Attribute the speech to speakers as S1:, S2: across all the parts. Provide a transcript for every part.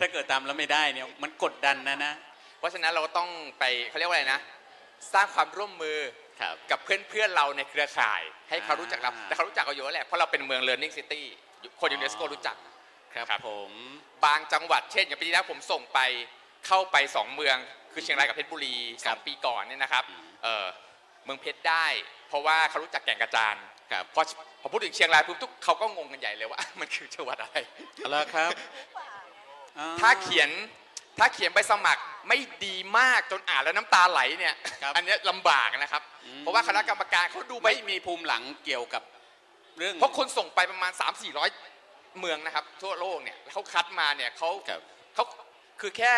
S1: ถ้าเกิดตามแล้วไม่ได้เนี่ยมันกดดันนะนะ
S2: เพราะฉะนั้นเราก็ต้องไปเขาเรียกว่าอะไรนะ สร้างความร่วมมือ
S1: ครับ
S2: กับเพื่อนๆเราในเครือข่าย ให้เขารู้จักเรา
S1: อ่า
S2: แต่เขารู้จักเราเยอะแหละเพราะเราเป็นเมือง learning city คนยูเนสโกรู้จัก
S1: ครับ
S2: ครับ
S1: ผม
S2: บางจังหวัดเช่นอย่างปีที่แล้วผมส่งไปเข้าไปสองเมืองคือเชียงรายกับเพชรบุรีสองปีก่อนเนี่ยนะครับเออเมืองเพชรได้ เพราะว่าเขารู้จักแก่งกระจาน
S1: ครับ
S2: พอพอพูดถึงเชียงรายปุ๊บทุกเขาก็งงกันใหญ่เลยว่า มันคือจังหวัดอะไร
S1: เอาละครับ อ่
S2: ถ้าเขียนถ้าเขียนใบสมัครไม่ดีมากจนอ่านแล้วน้ำตาไหลเนี่ย
S1: ครับ
S2: อันเนี้ยลำบากนะครับ
S1: อืม
S2: เพราะว่าคณะกรรมการเขาดูไม่
S1: ไม่มีภูมิหลังเกี่ยวกับเรื่อง
S2: เพราะคนส่งไปประมาณ 3 4 0 0 เมืองนะครับ ทั่วโลกเนี่ยเขาคัดมาเนี่ยเขา
S1: ครับ
S2: เขาคือแค่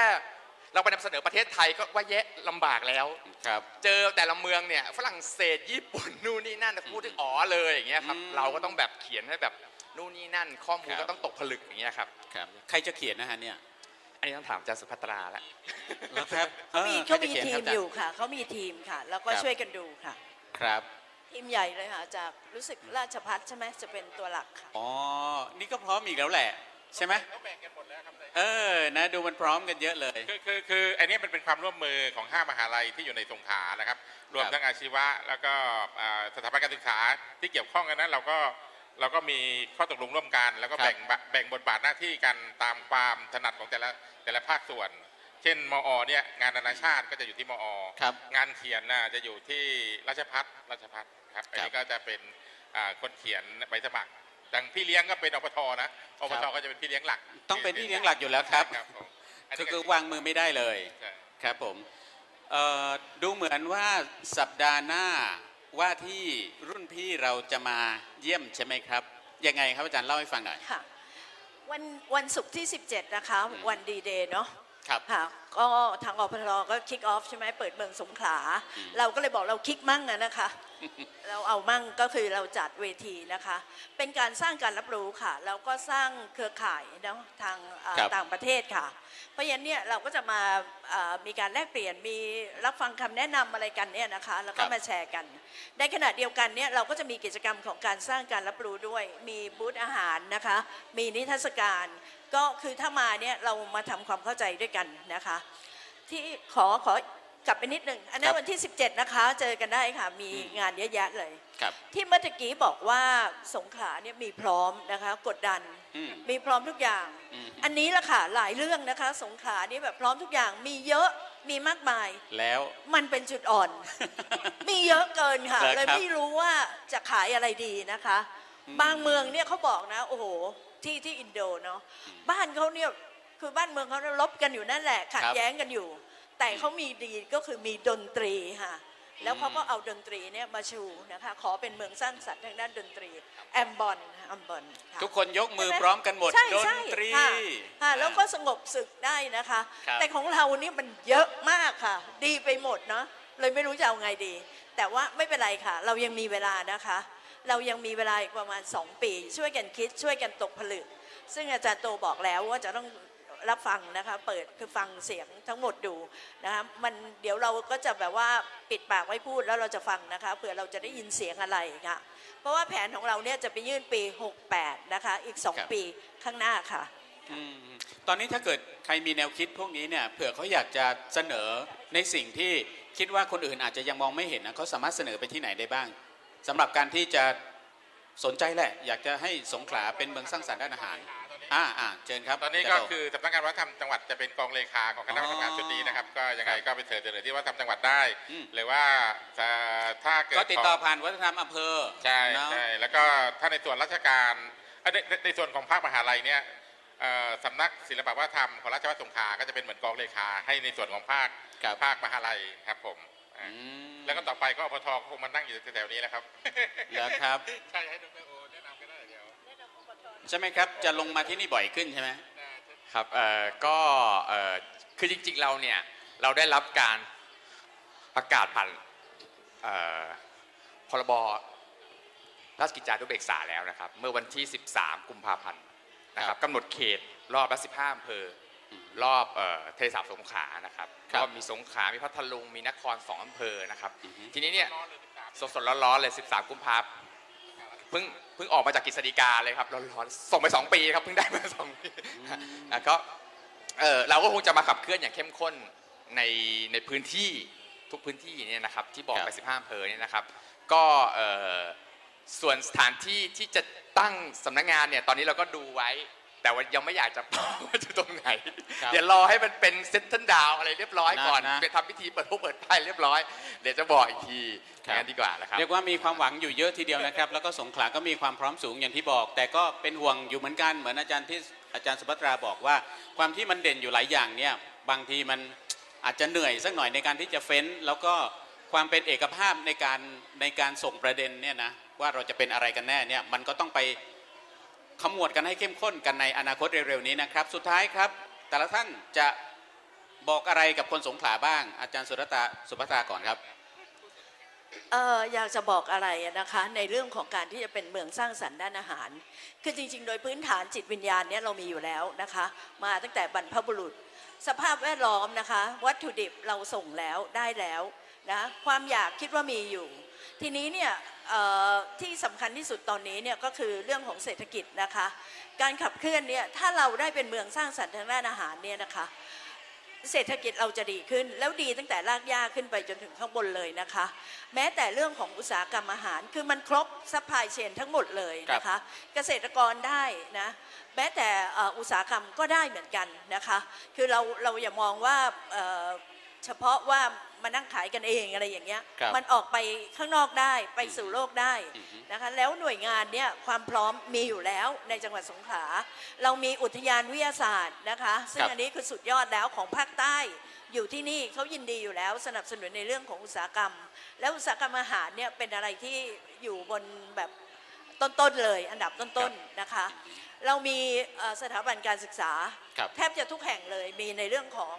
S2: เราไปนำเสนอประเทศไทยก็ว่าแย่ลำบากแล้ว
S1: ครับ
S2: เจอแต่ละเมืองเนี่ยฝรั่งเศสญี่ปุ่นนู่นนี่นั่นพูดถึงอ๋อเลยอย่างเงี้ยครับ
S1: อืม
S2: เราก็ต้องแบบเขียนให้แบบ นู่นนี่นั่นข้อมูล
S1: ครับ
S2: ก็ต้องตกผลึกอย่างเงี้ยครับ
S1: ครับ ใครจะเขียนนะฮะเนี่ย
S2: อันนี้ต้องถามอาจารย์สุภัตราแล้ว
S1: แล้วครับ
S3: เขามี
S1: ออ
S3: เขา
S1: ใคร
S3: มี
S1: จะขีน
S3: ที
S1: ค
S3: ม
S1: รับ
S3: อยู่ค่ะเขามีทีมค่ะ แล้วก็
S1: ครับ
S3: ช่วยกันดูค่ะ
S1: ครับ
S3: ทีมใหญ่เลยค่ะจากรู้สึกราชพัฒใช่ไหมจะเป็นตัวหลักค่ะ
S1: อ๋อนี่ก็พร้อมอีกแล้วแหละ ใช่ไหม
S4: เขาแบ่งกันหมดแล้วครับ
S1: เออนะดูมันพร้อมกันเยอะเลย
S4: คือคือคืออันนี้มันเป็นความร่วมมือของห้ามหาลัยที่อยู่ในสงขลานะครับ รวมทั้งอาชีวะแล้วก็อ่าสถาบันการศึกษาที่เกี่ยวข้องกันนั้นเราก็ เราก็มีข้อตกลงร่วมกัน แล้วก็
S1: ครับ
S4: แบ่งบะแบ่งบทบาทหน้าที่กันตามความถนัดของแต่ละแต่ละภาคส่วน เช่นมอเนี่ยงานนานาชาติก็จะอยู่ที่มอ
S1: ครับ
S4: งานเขียนน่ะจะอยู่ที่ราชพัฒราชพัฒครับอันนี้ก็จะเป็นอ่าคนเขียนใบสมัครดังพี่เลี้ยงก็เป็นอปทนะอปทก็จะเป็นพี่เลี้ยงหลัก
S1: ต้องเป็นที่เลี้ยงหลักอยู่แล้วครับ
S4: ครับผมอัน
S1: ก็
S4: นี้
S1: คือวางมือไม่ได้เลย
S4: ใช่
S1: ครับผมเอ่อดูเหมือนว่าสัปดาห์หน้า ว่าที่รุ่นพี่เราจะมาเยี่ยมใช่ไหมครับ ยังไงครับอาจารย์เล่าให้ฟังหน่อย
S3: ค่ะ วันวันศุกร์ที่ 17 นะคะ วันดีเดย์เนาะ
S1: ครับ
S3: ค่ะก็ทางอพทก็คิกออฟใช่ไหมเปิดเมืองสงขลา
S1: อืม
S3: เราก็เลยบอกเราคิกมั่งอะนะคะ เราเอามั่งก็คือเราจัดเวทีนะคะ เป็นการสร้างการรับรู้ค่ะแล้วก็สร้างเครือข่ายเนาะทางอ่า
S1: ครับ
S3: ต่างประเทศค่ะ เพราะฉะนั้นเนี่ยเราก็จะมาอ่ามีการแลกเปลี่ยนมีรับฟังคำแนะนำอะไรกันเนี่ยนะคะ แล้วก็มาแชร์กัน ในขณะเดียวกันเนี่ยเราก็จะมีกิจกรรมของการสร้างการรับรู้ด้วย มีบูธอาหารนะคะ มีนิทรรศการ ก็คือถ้ามาเนี่ยเรามาทำความเข้าใจด้วยกันนะคะ ที่ขอขอกลับไปนิดหนึ่งอันนั้
S1: ครั
S3: น
S1: บ
S3: วันที่ 17 นะคะ เจอกันได้ค่ะ มีงานเยอะแยะเลย
S1: ครับ
S3: ที่เมื่อตะกี้บอกว่าสงขลาเนี่ยมีพร้อมนะคะ กดดัน
S1: อืม
S3: มีพร้อมทุกอย่าง
S1: อืม
S3: อันนี้ละค่ะหลายเรื่องนะคะ สงขลานี่แบบพร้อมทุกอย่างมีเยอะมีมากมาย
S1: แล้ว
S3: มันเป็นจุดอ่อน มีเยอะเกินค่ะ
S1: เหรอ
S3: เลย
S1: ครับ
S3: ไม่รู้ว่าจะขายอะไรดีนะคะ
S1: อืม
S3: บางเมืองเนี่ยเขาบอกนะ โอ้โห ที่ที่อินโดเนาะบ้านเขาเนี่ยคือบ้านเมืองเขาลบกันอยู่นั่นแหละขัด
S1: ครับ
S3: แย้งกันอยู่ แต่เขามีดีก็คือมีดนตรีค่ะแล้วเขาก็เอาดนตรีเนี่ยมาชูนะคะขอเป็นเมืองสร้างสรรค์ทางด้านดนตรีแอมบอนแอมบอนค่ะ
S1: ทุกคนยกมือ
S3: ใช่ไห
S1: พร้อมกันหมด
S3: ใช่
S1: ดน
S3: ใช่
S1: ตรี
S3: ค่ะค่ะแล้วก็สงบศึกได้นะคะ
S1: ครับ
S3: แต่ของเรานี่มันเยอะมากค่ะ ดีไปหมดเนาะเลยไม่รู้จะเอาไงดี แต่ว่าไม่เป็นไรค่ะ เรายังมีเวลานะคะ เรายังมีเวลาอีกประมาณ 2 ปี ช่วยกันคิดช่วยกันตกผลึก ซึ่งอาจารย์โตบอกแล้วว่าจะต้องรับฟังนะคะเปิดคือฟังเสียงทั้งหมดดูนะคะมันเดี๋ยวเราก็จะแบบว่าปิดปากไว้พูดแล้วเราจะฟังนะคะเผื่อเราจะได้ยินเสียงอะไรค่ะเพราะว่าแผนของเราเนี่ยจะไปยื่นปี 68 นะคะ อีก 2 ปีข้างหน้าค่ะ
S1: อตอนนี้ถ้าเกิดใครมีแนวคิดพวกนี้เนี่ยเผื่อเขาอยากจะเสนอในสิ่งที่คิดว่าคนอื่นอาจจะยังมองไม่เห็นนะเขาสามารถเสนอไปที่ไหนได้บ้าง สำหรับการที่จะสนใจแหละ อยากจะให้สงขลาเป็นเมืองสร้างสรรค์ด้านอาหาร อ่าอ่าเชิญครับ
S4: ตอนนี้ก็คือสำนักงานวัฒนธรรมจังหวัดจะเป็นกองเลขาของคณะกรรมการชุดนี้นะครับ ก็ยังไงก็ไปเสนอที่วัฒนธรรมจังหวัดได้
S1: อืม
S4: หรือว่าจะถ้าเกิด
S1: ก็ติดต่อ
S4: ขง
S1: ผ่านวัฒนธรรมอำเภอ
S4: ใช่
S1: เนอะ
S4: ใช่แล้วก็ถ้าในส่วนราชการเอ้ยในในในส่วนของภาคมหาลัยเนี่ยเอ่อสำนักศิลปวัฒนธรรมของราชวัฒสงขลาก็จะเป็นเหมือนกองเลขาให้ในส่วนของภาค
S1: ครับ
S4: ภาคมหาลัยครับผมอ่า
S1: อืม
S4: แล้วก็ต่อไปก็อปทก็คงมานั่งอยู่แถวๆนี้แหละครับ
S1: เหรอครับ
S4: ใช่ให้ดรโอแนะนำก็ได้เดี๋ยว
S1: ใช่ไหมครับ จะลงมาที่นี่บ่อยขึ้นใช่ไหม
S2: ครับเอ่อก็เอ่อคือจริงๆเราเนี่ยเราได้รับการประกาศผ่านเอ่อพรบราชกิจจานุเบกษาแล้วนะครับ เมื่อวันที่ 13 กุมภาพันธ์นะครับกำหนดเขตรอบละ15อำเภออ รอบเอ่อทะเลสาบสงขลานะครับ
S1: ครับ
S2: ก็มีสงขลามีพัทลุงมีนครสองอำเภอนะครับ
S1: อือฮึ
S2: ทีนี้เนี่ยสดๆร้อนๆเลย 13 กุมภาพันธ์เพิ่งเพิ่งออกมาจากกฤษฎีกาเลยครับร้อนๆส่งไป 2 ปีครับเพิ่งได้มา2ปีอะก็เออเราก็คงจะมาขับเคลื่อนอย่างเข้มข้นในในพื้นที่ทุกพื้นที่เนี่ยนะครับที่บอก
S1: ครับ
S2: ไป 15อำเภอเนี่ยนะครับ ก็เอ่อส่วนสถานที่ที่จะตั้งสำนักงานเนี่ยตอนนี้เราก็ดูไว้ แต่ว่ายังไม่อยากจะบอกว่าจะตรงไหน
S1: ครับ
S2: เดี๋ยวรอให้มันเป็นเซนทันดาวอะไรเรียบร้อยก่อน
S1: นะนะ
S2: ไปทำพิธีเปิดพวกเปิดไพ่เรียบร้อย เดี๋ยวจะบอกอีกที
S1: ครับ
S2: งั้นดีกว่านะครับ
S1: เรียกว่ามีความหวังอยู่เยอะทีเดียวนะครับ แล้วก็สงขลาก็มีความพร้อมสูงอย่างที่บอก แต่ก็เป็นห่วงอยู่เหมือนกันเหมือนอาจารย์ที่อาจารย์สุภัตราบอกว่า ความที่มันเด่นอยู่หลายอย่างเนี่ยบางทีมันอาจจะเหนื่อยสักหน่อยในการที่จะเฟ้น แล้วก็ความเป็นเอกภาพในการในการส่งประเด็นเนี่ยนะว่าเราจะเป็นอะไรกันแน่เนี่ยมันก็ต้องไป ขมวดกันให้เข้มข้นกันในอนาคตเร็วๆนี้นะครับ สุดท้ายครับ แต่ละท่านจะบอกอะไรกับคนสงขลาบ้าง อาจารย์สุรตาสุภัตาก่อนครับ
S3: เอออยากจะบอกอะไรนะคะในเรื่องของการที่จะเป็นเมืองสร้างสรรค์ด้านอาหาร คือจริง ๆ โดยพื้นฐานจิตวิญญาณเนี่ยเรามีอยู่แล้วนะคะ มาตั้งแต่บรรพบุรุษ สภาพแวดล้อมนะคะ วัตถุดิบเราส่งแล้วได้แล้วนะความอยากคิดว่ามีอยู่ ทีนี้เนี่ย ที่สำคัญที่สุดตอนนี้เนี่ยก็คือเรื่องของเศรษฐกิจนะคะ การขับเคลื่อนเนี่ยถ้าเราได้เป็นเมืองสร้างสรรค์ทางด้านอาหารเนี่ยนะคะ เศรษฐกิจเราจะดีขึ้น แล้วดีตั้งแต่รากหญ้าขึ้นไปจนถึงข้างบนเลยนะคะ แม้แต่เรื่องของอุตสาหกรรมอาหารคือมันครบซัพพลายเชนทั้งหมดเลยนะคะ เกษตรกรได้นะแม้แต่อุตสาหกรรมก็ได้เหมือนกันนะคะ คือเราเราอย่ามองว่าเฉพาะว่า มานั่งขายกันเองอะไรอย่างเงี้ย
S1: ครับ
S3: มันออกไปข้างนอกได้ไปสู่โลกได้
S1: อือฮึ
S3: นะคะ แล้วหน่วยงานเนี่ยความพร้อมมีอยู่แล้วในจังหวัดสงขลา เรามีอุทยานวิทยาศาสตร์นะคะ ซึ่ง
S1: ครับ
S3: อันนี้คือสุดยอดแล้วของภาคใต้ อยู่ที่นี่เขายินดีอยู่แล้วสนับสนุนในเรื่องของอุตสาหกรรม แล้วอุตสาหกรรมอาหารเนี่ยเป็นอะไรที่อยู่บนแบบต้นๆเลย อันดับต้นๆนะคะ เรามีเอ่อสถาบันการศึกษา
S1: ครับ
S3: แทบจะทุกแห่งเลยมีในเรื่องของ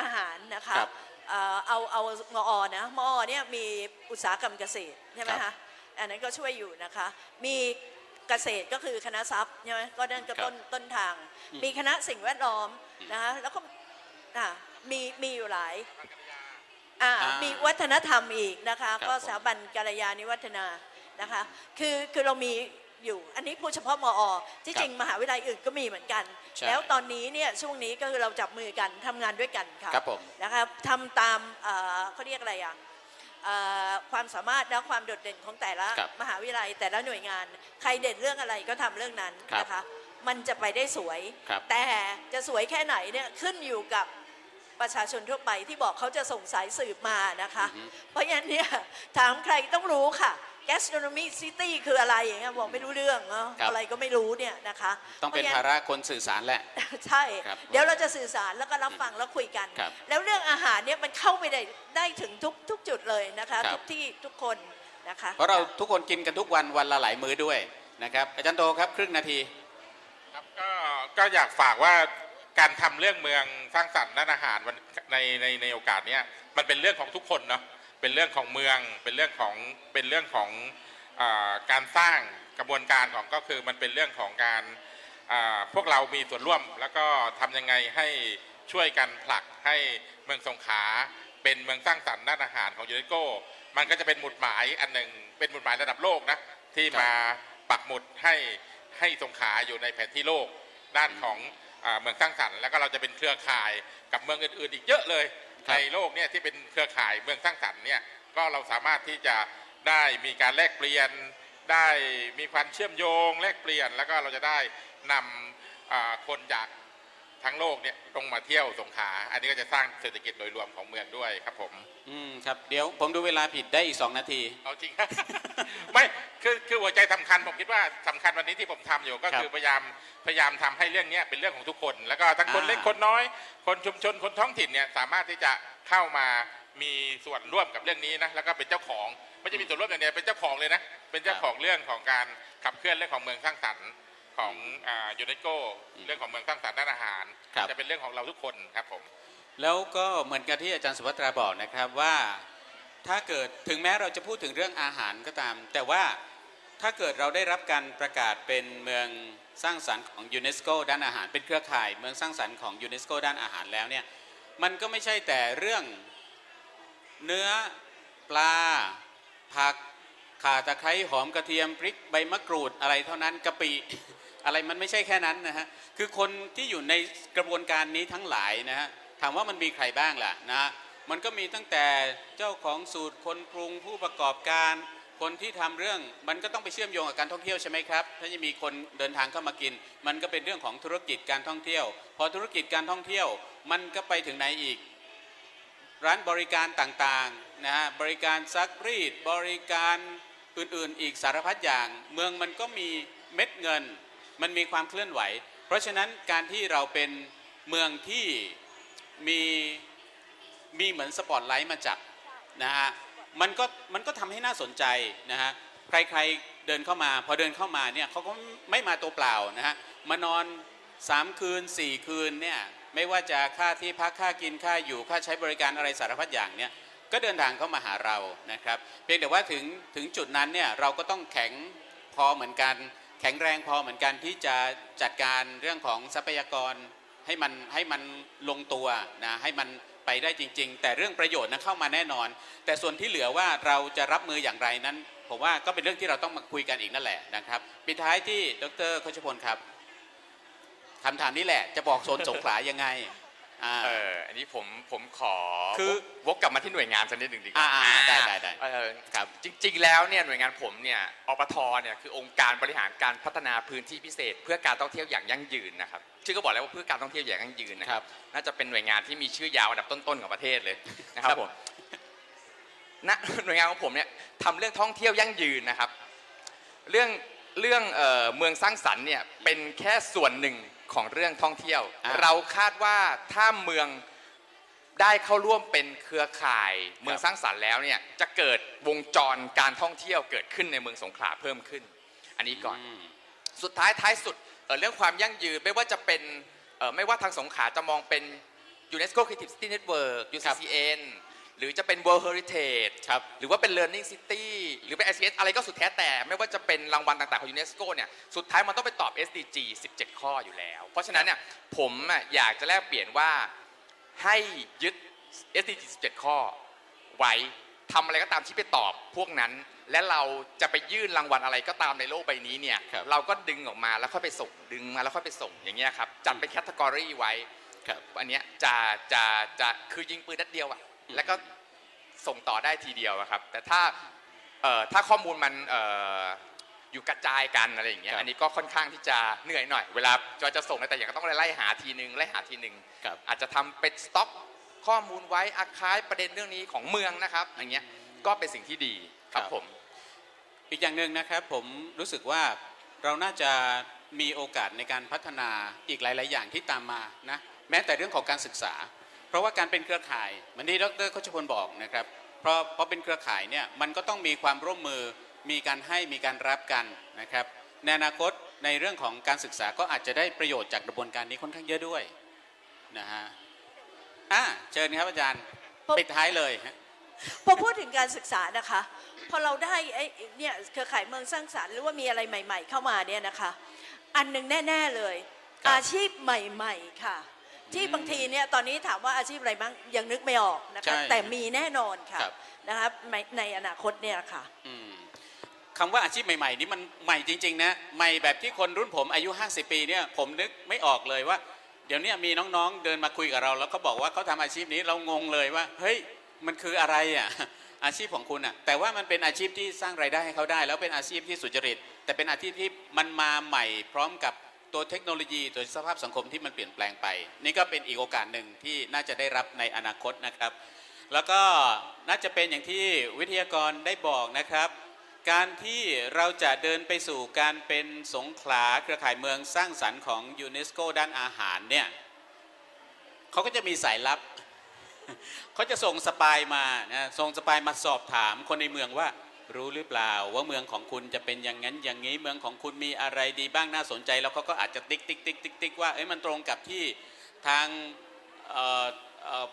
S3: อาหารนะคะ
S1: ครับ
S3: เอ่อเอาเอามอนะมอเนี่ยมีอุตสาหกรรมเกษตรใช่ไหม
S1: ครั
S3: คะ
S1: บ
S3: อันนั้นก็ช่วยอยู่นะคะ มีเกษตรก็คือคณะทรัพย์ใช่ไหมก็นั่นก็
S1: ครับ
S3: ต้นต้นทาง
S1: อืม
S3: มีคณะสิ่งแวดล้อมนะคะแล้วก็อะมีมีอยู่หลายอ่า
S1: อ่ามี
S3: มีวัฒนธรรมอีกนะคะ
S1: ครับ
S3: ก็
S1: ผม
S3: สถาบันกัลยาณิวัฒนานะคะ คือคือเรามี อยู่ อันนี้พูดเฉพาะมอ ที่
S1: ครับ
S3: จริงมหาวิทยาลัยอื่นก็มีเหมือนกัน
S1: ใช่
S3: แล้วตอนนี้เนี่ยช่วงนี้ก็คือเราจับมือกันทำงานด้วยกันค่ะ
S1: ครับผม
S3: นะครับทำตามเอ่อเขาเรียกอะไรอะเอ่อความสามารถและความโดดเด่นของแต่ละ
S1: ครับ
S3: มหาวิทยาลัยแต่ละหน่วยงาน ใครเด่นเรื่องอะไรก็ทำเรื่องนั้น
S1: ครับ
S3: นะคะมันจะไปได้สวย
S1: ครับ
S3: แต่จะสวยแค่ไหนเนี่ยขึ้นอยู่กับประชาชนทั่วไปที่บอกเขาจะส่งสายสืบมานะคะ
S1: อือฮึ
S3: เพราะฉะนั้นเนี่ยถามใครต้องรู้ค่ะ gastronomy city คืออะไรอย่างเงี้ยบอกไม่รู้เรื่องเนาะ
S1: ครับ
S3: อะไรก็ไม่รู้เนี่ยนะคะ
S1: ต้องเป็น
S3: พ
S1: ภา
S3: ราะฉะ
S1: ระคนสื่อสารแหละ
S3: ใช่
S1: ครับ
S3: เดี๋ยวเราจะสื่อสารแล้วก็รับฟังแล้วคุยกัน
S1: ครับ
S3: แล้วเรื่องอาหารเนี่ยมันเข้าไปได้ได้ถึงทุกทุกจุดเลยนะคะ
S1: ครับ
S3: ทุกที่ทุกคนนะคะ
S1: เพราะเราทุกคนกินกันทุกวันวันละหลายมื้อด้วยนะครับอาจารย์โตครับครึ่งนาที
S4: ครับก็ก็อยากฝากว่าการทำเรื่องเมืองสร้างสรรค์ด้านอาหารวันในในในโอกาสเนี้ยมันเป็นเรื่องของทุกคนเนาะ เป็นเรื่องของเมือง เป็นเรื่องของเป็นเรื่องของอการสร้างกระบวนการของก็คือมันเป็นเรื่องของการพวกเรามีส่วนร่วม แล้วก็ทำยังไงให้ช่วยกันผลักให้เมืองสงขลาเป็นเมืองสร้างสรรค์ด้านอาหารของยูเนสโกมันก็จะเป็นหมุดหมายอันหนึ่งเป็นหมุดหมายระดับโลกนะที่มาปักหมุดให้ให้สงขลาอยู่ในแผนที่โลกด้านของอเมืองสร้างสรรค์แล้วก็เราจะเป็นเครือข่ายกับเมืองอื่นๆ อีกเยอะเลย ในโลกเนี่ยที่เป็นเครือข่ายเมืองสร้างสรรค์เนี่ยก็เราสามารถที่จะได้มีการแลกเปลี่ยน ได้มีความเชื่อมโยง แลกเปลี่ยน แล้วก็เราจะได้นำคนจาก ทั้งโลกเนี่ยลงมาเที่ยวสงขลาอันนี้ก็จะสร้างเศรษฐกิจโดยรวมของเมืองด้วยครับผม
S1: อืมครับเดี๋ยวผมดูเวลาผิดได้อีก 2 นาที
S4: เอาจริง ไม่คือคือหัวใจสำคัญผมคิดว่าสำคัญวันนี้ที่ผมทำอยู่ก็
S1: ครับ
S4: คือพยายามพยายามทำให้เรื่องเนี้ยเป็นเรื่องของทุกคน แล้วก็ทั้งคน
S1: อ่า
S4: เล็กคนน้อย คนชุมชนคนท้องถิ่นเนี่ยสามารถที่จะเข้ามามีส่วนร่วมกับเรื่องนี้นะแล้วก็เป็นเจ้าของไม่ใช่มีส่วนร่วมอย่างเดียวเป็นเจ้าของเลยนะเป็นเจ้าของเรื่องของการขับเคลื่อนเรื่องของเมืองสร้างสรรค์ ของยูเนสโกเรื่องของเมืองสร้างสรรค์ด้านอาหาร
S1: ครับ
S4: จะเป็นเรื่องของเราทุกคนครับผม
S1: แล้วก็เหมือนกับที่อาจารย์สุภัตราบอกนะครับว่าถ้าเกิดถึงแม้เราจะพูดถึงเรื่องอาหารก็ตาม แต่ว่าถ้าเกิดเราได้รับการประกาศเป็นเมืองสร้างสรรค์ของยูเนสโกด้านอาหารเป็นเครือข่ายเมืองสร้างสรรค์ของยูเนสโกด้านอาหารแล้วเนี่ยมันก็ไม่ใช่แต่เรื่องเนื้อปลาผักข่าตะไคร้หอมกระเทียมพริกใบมะกรูดอะไรเท่านั้นกะปิ อะไรมันไม่ใช่แค่นั้นนะฮะคือคนที่อยู่ในกระบวนการนี้ทั้งหลายนะฮะถามว่ามันมีใครบ้างล่ะนะฮะมันก็มีตั้งแต่เจ้าของสูตรคนปรุงผู้ประกอบการคนที่ทำเรื่องมันก็ต้องไปเชื่อมโยงกับการท่องเที่ยวใช่ไหมครับ ถ้าจะมีคนเดินทางเข้ามากิน มันก็เป็นเรื่องของธุรกิจการท่องเที่ยว พอธุรกิจการท่องเที่ยว มันก็ไปถึงไหนอีก ร้านบริการต่างๆนะฮะบริการซักรีดบริการอื่นๆ อีกสารพัดอย่าง เมืองมันก็มีเม็ดเงิน มันมีความเคลื่อนไหว เพราะฉะนั้นการที่เราเป็นเมืองที่มีมีเหมือนสปอตไลท์มาจับนะฮะมันก็มันก็ทำให้น่าสนใจนะฮะใครๆเดินเข้ามาพอเดินเข้ามาเนี่ยเขาก็ไม่มาตัวเปล่านะฮะมานอน 3 คืน 4 คืนเนี่ยไม่ว่าจะค่าที่พักค่ากินค่าอยู่ค่าใช้บริการอะไรสารพัดอย่างเนี่ยก็เดินทางเข้ามาหาเรานะครับ เพียงแต่ว่าถึงถึงจุดนั้นเนี่ยเราก็ต้องแข็งพอเหมือนกัน แข็งแรงพอเหมือนกันที่จะจัดการเรื่องของทรัพยากรให้มันให้มันลงตัวนะให้มันไปได้จริง ๆ แต่เรื่องประโยชน์นั้นเข้ามาแน่นอน แต่ส่วนที่เหลือว่าเราจะรับมืออย่างไรนั้น ผมว่าก็เป็นเรื่องที่เราต้องมาคุยกันอีกนั่นแหละนะครับปิดท้ายที่ดรโคชพลครับคำถามนี้แหละจะบอกโซนสงขลายังไง อ่า
S2: เอออันนี้ผมผมขอ
S1: คือ
S2: วกวกกลับมาที่หน่วยงานสักนิดหนึ่งดีกว่า
S1: อ่าๆได้ได้ได้
S2: เออ
S1: ครับ
S2: จริง ๆ แล้วเนี่ยหน่วยงานผมเนี่ยอปทเนี่ยคือองค์การบริหารการพัฒนาพื้นที่พิเศษ เพื่อการท่องเที่ยวอย่างยั่งยืนนะครับชื่อก็บอกแล้วว่าเพื่อการท่องเที่ยวอย่างยั่งยืนนะ
S1: ค
S2: ค
S1: รั
S2: รับ บน่าจะเป็นหน่วยงานที่มีชื่อยาวอันดับต้นๆของประเทศเลยนะค
S1: ครั
S2: รับบผม ณหน่วยงานของผมเนี่ยทำเรื่องท่องเที่ยวยั่งยืนนะครับ เรื่องเรื่องเอ่อเมืองสร้างสรรค์เนี่ยเป็นแค่ส่วนหนึ่ง ของเรื่องท่องเที่ยว
S1: อ่า
S2: เราคาดว่าถ้าเมืองได้เข้าร่วมเป็นเครือข่ายเมืองสร้างสรรค์แล้วเนี่ยจะเกิดวงจรการท่องเที่ยวเกิดขึ้นในเมืองสงขลาเพิ่มขึ้น อันนี้ก่อน
S1: ม
S2: สุดท้ายท้ายสุดเอ่อเรื่องความยั่งยืนไม่ว่าจะเป็นเอ่อไม่ว่าทางสงขลาจะมองเป็น UNESCO Creative City Network UCCN หรือจะเป็น World Heritage
S1: ครับ
S2: หรือว่าเป็น Learning City หรือเป็น ICS อะไรก็สุดแท้แต่ ไม่ว่าจะเป็นรางวัลต่างๆ ของยูเนสโกเนี่ยสุดท้ายมันต้องไปตอบ SDG 17 ข้ออยู่แล้ว เพราะฉะนั้นเนี่ยผมอะอยากจะแลกเปลี่ยนว่าให้ยึด SDG 17 ข้อ ไว้ทำอะไรก็ตามที่ไปตอบพวกนั้น และเราจะไปยื่นรางวัลอะไรก็ตามในโลกใบนี้เนี่ย
S1: ครับ
S2: เราก็ดึงออกมาแล้วค่อยไปส่งดึงมาแล้วค่อยไปส่งอย่างเงี้ยครับจัดเป็นแคตตากรีไว้
S1: ครับ
S2: อันเนี้ยจะจะจะคือยิงปืนนัดเดียวอะ
S1: อืม
S2: แล้วก็ส่งต่อได้ทีเดียวอะครับ แต่ถ้าเอ่อถ้าข้อมูลมันเอ่ออยู่กระจายกันอะไรอย่างเงี้ยอันนี้ก็ค่อนข้างที่จะเหนื่อยหน่อย เวลาจะจะส่งแต่อย่างก็ต้องไล่หาทีนึงไล่หาทีนึง
S1: ครับ
S2: อาจจะทำเป็นสต็อกข้อมูลไว้อาคายประเด็นเรื่องนี้ของเมืองนะครับอย่างเงี้ยก็เป็นสิ่งที่ดีครับ
S1: ครับ
S2: ผม
S1: อีกอย่างหนึ่งนะครับผมรู้สึกว่าเราน่าจะมีโอกาสในการพัฒนาอีกหลาย ๆ อย่างที่ตามมานะแม้แต่เรื่องของการศึกษา เพราะว่าการเป็นเครือข่ายเหมือนที่ดรโคชพลบอกนะครับเพราะเพราะเป็นเครือข่ายเนี่ยมันก็ต้องมีความร่วมมือมีการให้มีการรับกันนะครับในอนาคตในเรื่องของการศึกษาก็อาจจะได้ประโยชน์จากกระบวนการนี้ค่อนข้างเยอะด้วยนะฮะอ่าเชิญครับอาจารย์
S3: ผม
S1: ปิดท้ายเลยฮะ
S3: พอพูดถึงการศึกษานะคะ พอเราได้ไอ้เนี่ยเครือข่ายเมืองสร้างสรรค์หรือว่ามีอะไรใหม่ ๆ เข้ามาเนี่ยนะคะ อันหนึ่งแน่ ๆเลย
S1: ครับ
S3: อาชีพใหม่ ๆ ค่ะ ที่บางทีเนี่ยตอนนี้ถามว่าอาชีพอะไรบ้างยังนึกไม่ออกนะคะ
S1: ใช่
S3: แต่มีแน่นอนค่ะ
S1: ครับ
S3: นะคะในในอนาคตเนี่ยค่ะ
S1: อืมคำว่าอาชีพใหม่ๆนี่มันใหม่จริงๆนะใหม่แบบที่คนรุ่นผมอายุ 50 ปีเนี่ยผมนึกไม่ออกเลยว่า เดี๋ยวเนี้มีน้องๆเดินมาคุยกับเรา แล้วก็บอกว่าเขาทำอาชีพนี้เรางงเลยว่า เฮ้ยมันคืออะไรอะ อาชีพของคุณอะ แต่ว่ามันเป็นอาชีพที่สร้างรายได้ให้เขาได้ แล้วเป็นอาชีพที่สุจริต แต่เป็นอาชีพที่มันมาใหม่พร้อมกับ ตัวเทคโนโลยีตัวสภาพสังคมที่มันเปลี่ยนแปลงไป นี่ก็เป็นอีกโอกาสหนึ่งที่น่าจะได้รับในอนาคตนะครับ แล้วก็น่าจะเป็นอย่างที่วิทยากรได้บอกนะครับ การที่เราจะเดินไปสู่การเป็นสงขลาเครือข่ายเมืองสร้างสรรค์ของยูเนสโกด้านอาหารเนี่ยเขาก็จะมีสายลับเขาจะส่งสปายมานะส่งสปายมาสอบถามคนในเมืองว่า รู้หรือเปล่าว่าเมืองของคุณจะเป็นอย่างนั้นอย่างนี้เมืองของคุณมีอะไรดีบ้างน่าสนใจ แล้วเขาก็อาจจะติ๊กติ๊กติ๊กติ๊กติ๊กว่าเอ้ยมันตรงกับที่ทาง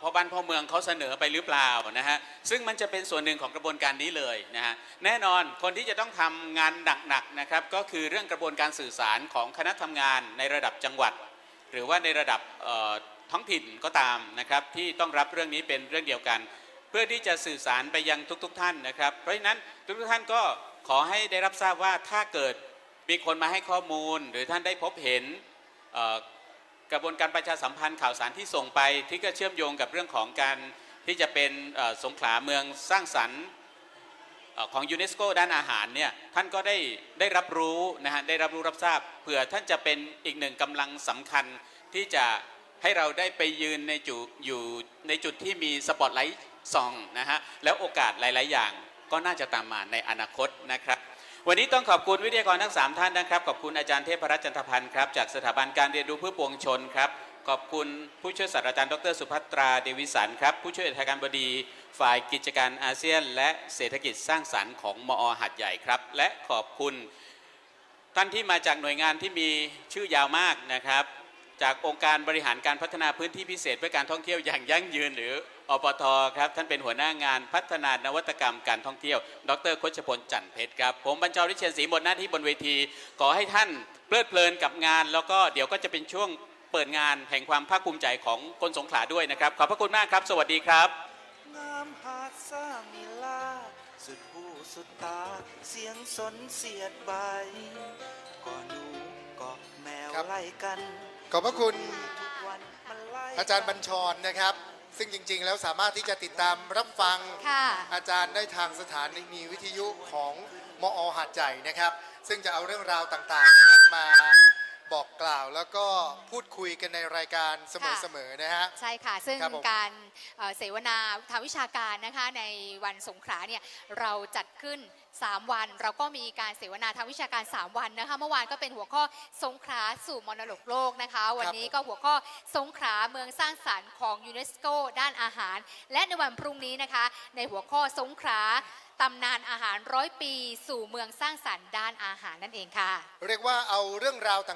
S1: พ่อบ้านพ่อเมืองเขาเสนอไปหรือเปล่านะฮะซึ่งมันจะเป็นส่วนหนึ่งของกระบวนการนี้เลยนะฮะแน่นอนคนที่จะต้องทำงานหนักๆนะครับก็คือเรื่องกระบวนการสื่อสารของคณะทำงานในระดับจังหวัด หรือว่าในระดับท้องถิ่นก็ตามนะครับที่ต้องรับเรื่องนี้เป็นเรื่องเดียวกัน พื่อที่จะสื่อสารไปยังทุกๆทท่านนะครับ เพราะฉะนั้นทุกๆท่านก็ขอให้ได้รับทราบว่าถ้าเกิดมีคนมาให้ข้อมูล หรือท่านได้พบเห็นกระบวนการประชาสัมพันธ์ข่าวสารที่ส่งไป ที่ก็เชื่อมโยงกับเรื่องของการที่จะเป็นสงขลาเมืองสร้างสรรค์ของยูเนสโกด้านอาหารเนี่ยท่านก็ได้ได้รับรู้นะฮะได้รับรู้รับทราบเผื่อท่านจะเป็นอีกหนึ่งกำลังสำคัญที่จะให้เราได้ไปยืนในจุดอยู่ในจุดที่มีสปอตไลท์ สองนะฮะแล้วโอกาสหลาย ๆ อย่างก็น่าจะตามมาในอนาคตนะครับ วันนี้ต้องขอบคุณวิทยากรทั้ง 3 ท่านนะครับ ขอบคุณอาจารย์เทพรัตน์จันทพันธ์ครับจากสถาบันการเรียนรู้เพื่อปวงชนครับขอบคุณผู้ช่วยศาสตราจารย์ดรสุภัตราเดวิสันครับผู้ช่วยอธิการบดีฝ่ายกิจการอาเซียน และเศรษฐกิจสร้างสรรค์ของมอหัดใหญ่ครับ และขอบคุณ ท่านที่มาจากหน่วยงานที่มีชื่อยาวมากนะครับ จากองค์การบริหารการพัฒนาพื้นที่พิเศษเพื่อการท่องเที่ยวอย่างยั่งยืนหรือ อปทครับท่านเป็นหัวหน้างานพัฒนานวัตกรรมการท่องเที่ยว ดรคชพลจันทร์เพชรครับ ผมบรรจาริเชียนศรีหมดหน้าที่บนเวที ขอให้ท่านเพลิดเพลินกับงาน แล้วก็เดี๋ยวก็จะเป็นช่วงเปิดงานแห่งความภาคภูมิใจของคนสงขลาด้วยนะครับ ขอบพระคุณมากครับ สวัสดีครับ
S5: งามหาดสร้างมิลาสุดหูสุดตา เสียงสนเสียดใบก่อหนูเกาะแมว
S6: ครับ
S5: ไล่กัน
S6: ขอบพระคุณ
S5: ทุกวันมันไล่
S6: อาจารย์บัญชรนะครับ ซึ่งจริง ๆ แล้วสามารถที่จะติดตามรับฟัง
S7: ค่ะ
S6: อาจารย์ได้ทางสถานีวิทยุของมอหาดใหญ่นะครับ ซึ่งจะเอาเรื่องราวต่างๆนะครับมา บอกกล่าวแล้วก็พูดคุยกันในรายการเสมอๆนะฮะ
S7: ใช่ค่ะ ซึ่ง
S6: ครับผม
S7: การเอ่อเสวนาทางวิชาการนะคะในวันสงขลาเนี่ยเราจัดขึ้น 3 วัน เราก็มีการเสวนาทางวิชาการ 3 วันนะคะเมื่อวานก็เป็นหัวข้อสงขลาสู่มรดกโลกนะคะ วันนี้ก็หัวข้อสงขลาเมืองสร้างสรรค์ของยูเนสโกด้านอาหาร และในวันพรุ่งนี้นะคะ ในหัวข้อสงขลาตำนานอาหารร้อยปี สู่เมืองสร้างสรรค์ด้านอาหารนั่นเองค่ะ
S6: เรียกว่าเอาเรื่องราวต่าง